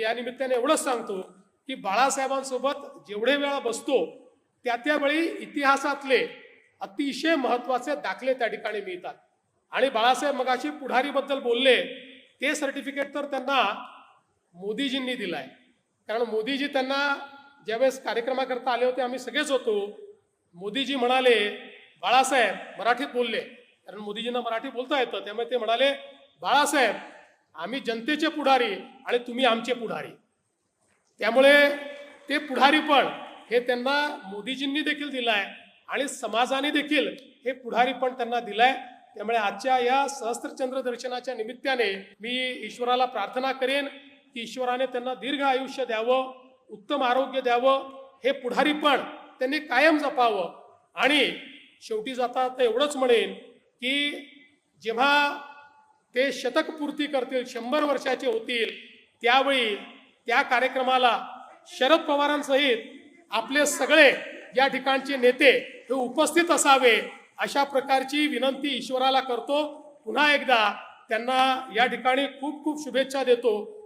मी या निमित्ताने एवढंच सांगतो की बाळासाहेबांसोबत जेवढे वेळा बसतो त्या त्यावेळी इतिहासातले अतिशय महत्त्वाचे दाखले त्या ठिकाणी मिळतात. आणि बाळासाहेब मगाशी पुढारीबद्दल बोलले ते सर्टिफिकेट तर त्यांना मोदीजींनी दिलाय. कारण मोदीजी त्यांना ज्यावेळेस कार्यक्रमाकरता आले होते आम्ही सगळेच होतो. मोदीजी म्हणाले बाळासाहेब मराठीत बोलले. कारण मोदीजींना मराठी बोलता येतं त्यामुळे ते म्हणाले बाळासाहेब आम्ही जनतेचे पुढारी आणि तुम्ही आमचे पुढारी. त्यामुळे ते पुढारी पण हे त्यांना मोदीजींनी देखील दिलाय आणि समाजाने देखील हे पुढारी पण त्यांना दिलाय. त्यामुळे आजच्या या सहस्त्रचंद्र दर्शनाच्या निमित्ताने मी ईश्वराला प्रार्थना करेन की ईश्वराने त्यांना दीर्घ आयुष्य द्यावं उत्तम आरोग्य द्यावं हे पुढारी पण त्यांनी कायम जपावं. आणि शेवटी जाता तर एवढंच म्हणेन की जेव्हा ते शतक पूर्ती करतील शंभर वर्षाचे होतील. त्यावेळी त्या कार्यक्रमाला शरद पवारांसहित आपले सगळे या ठिकाणचे नेते हे उपस्थित असावे अशा प्रकारची विनंती ईश्वराला करतो. पुन्हा एकदा त्यांना या ठिकाणी खूप खूप शुभेच्छा देतो.